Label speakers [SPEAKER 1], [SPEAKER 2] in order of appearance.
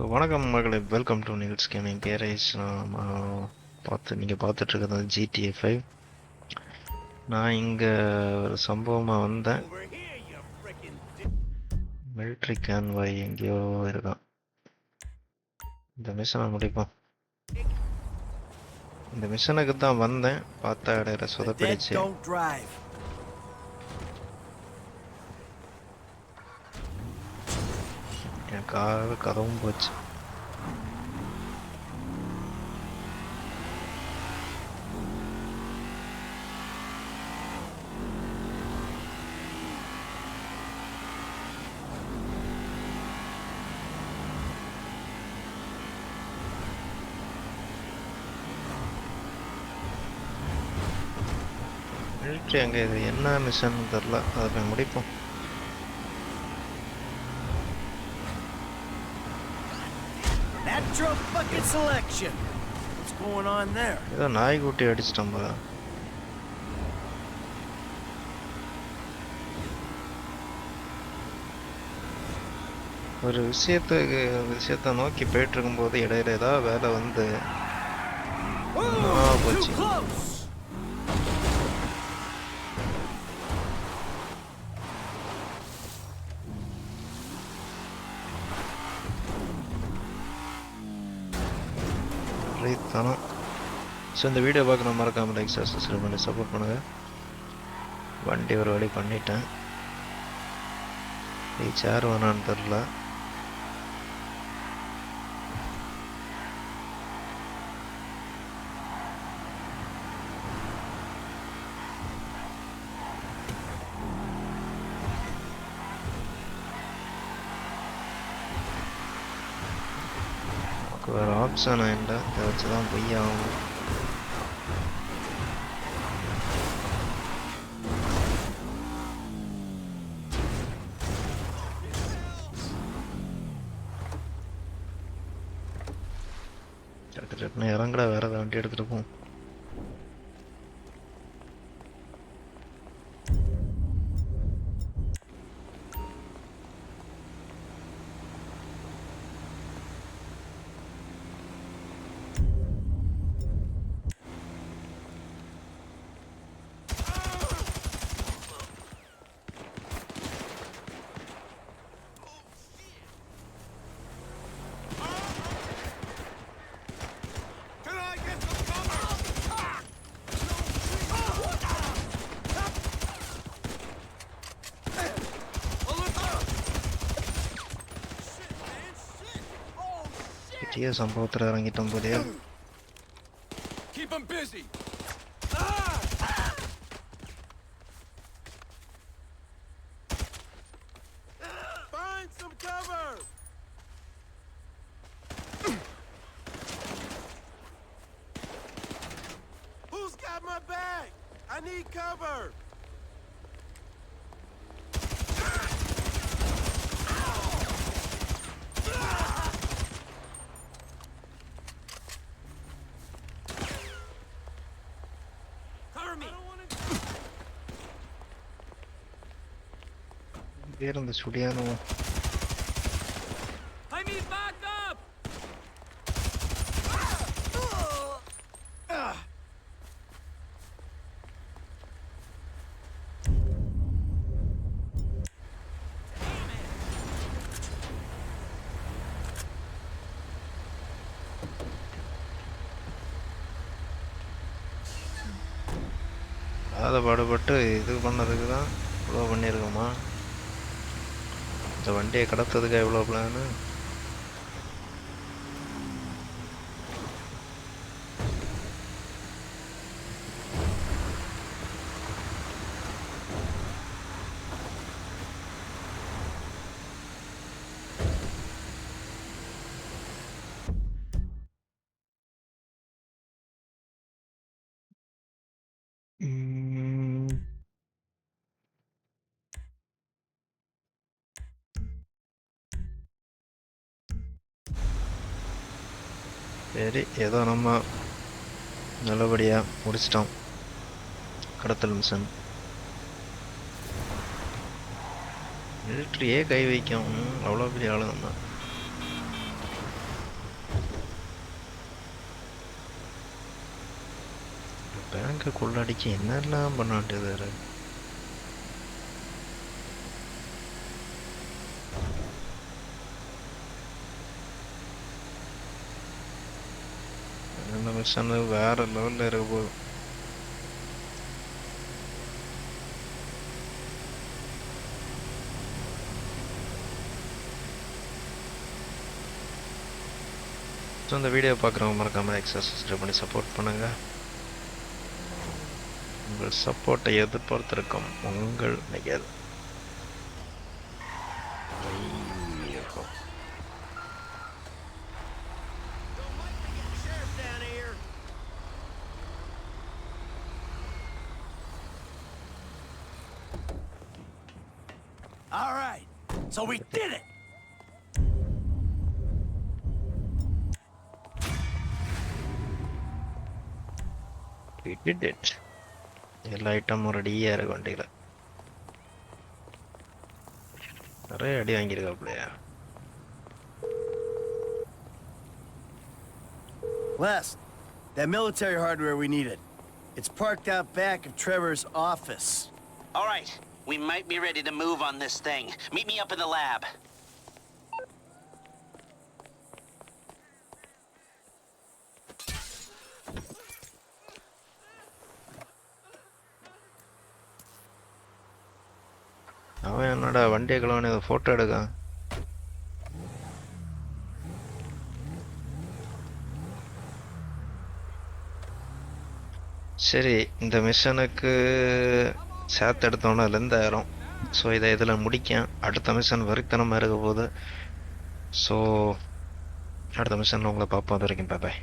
[SPEAKER 1] So, வணக்கம் மகளே. Welcome to நிகழ்ச்சி கேமிங் கேரேஜ் நான் பார்த்து நீங்கள் பார்த்துட்ருக்கிறது ஜிடிஏ ஃபைவ் நான் இங்கே ஒரு சம்பவமாக வந்தேன். மிலிட்ரி கேன்வாய் எங்கேயோ இருக்கான். இந்த மிஷனை முடிப்போம். இந்த மிஷனுக்கு தான் வந்தேன். பார்த்தா இடையில சொதப்பிடுச்சு.
[SPEAKER 2] Don't
[SPEAKER 1] என் கதவும் போச்சு. மிலிட்ரி அங்கே இது? என்ன மிஷன் தெரில அதை போய் முடிப்போம்.
[SPEAKER 2] Natural bucket selection. What's going on there?
[SPEAKER 1] ஏதோ நாய்க்குட்டி அடிச்சிட்டோம் போல ஒரு விஷயத்துக்கு விஷயத்த நோக்கி போயிட்டு இருக்கும்போது இடையில ஏதாவது வேலை வந்து போச்சு
[SPEAKER 2] close.
[SPEAKER 1] தனம் ஸோ இந்த வீடியோ பார்க்குற மறக்காமல் லைக் சப்ஸ்கிரைப் பண்ணி சப்போர்ட் பண்ணுங்கள் வண்டி ஒரு வழி பண்ணிட்டேன். ரீச் யார் வேணான்னு தெரில நமக்கு வேறு ஆப்ஷன் இல்லை. இதை வச்சு தான் பொய் ஆகும் இறங்கட இறங்கடா வேற ஏதாவது வண்டி எடுத்துட்டு போம் Россия замбалтыраранги там более.
[SPEAKER 2] Keep them busy. Cover. I need backup.
[SPEAKER 1] அதை பாடுபட்டு இது பண்ணதுக்கு தான் இவ்வளோ பண்ணியிருக்கோமா இந்த வண்டியை கடத்துறதுக்கு எவ்வளோ பிளானு சரி ஏதோ நம்ம நல்லபடியாக முடிச்சிட்டோம். கடத்தல் மிஷன். மிலிட்ரியே கை வைக்கும். அவ்வளோ பெரிய ஆளுங்க தான் பேங்க்கை கொள்ளடிக்க என்னெல்லாம் பண்ண வேண்டியது இருக்குது இந்த மிஷன் வேற லெவல்ல இருக்க போதும் ஸோ இந்த வீடியோ பார்க்குறவங்க மறக்காம எக்ஸா சப்ஸ்கிரைப் பண்ணி சப்போர்ட் பண்ணுங்க. உங்கள் சப்போர்ட்டை எதிர்பார்த்திருக்கும் உங்கள் நிகழ்.
[SPEAKER 2] All right, so we did it.
[SPEAKER 1] We did it. எல்லா ஐட்டமும் ரெடியாக இருக்கு வண்டியில் நிறைய அடி வாங்கியிருக்காப்லையா
[SPEAKER 3] Les, that military hardware we needed. It's parked out back of Trevor's office.
[SPEAKER 4] All right, we might be ready to move on this thing. Meet me up in the lab.
[SPEAKER 1] அவன் என்னடா வண்டியை கலவானு ஃபோட்டோ எடுக்கான் சரி இந்த மிஷனுக்கு சேர்த்து எடுத்தோன்னே லெந்தாயிரும் so இதை இதில் முடிக்க அடுத்த மிஷன் வரித்தனமாக இருக்க போகுது. ஸோ அடுத்த மிஷனில் உங்களை பார்ப்போம் அது வரைக்கும். பாய்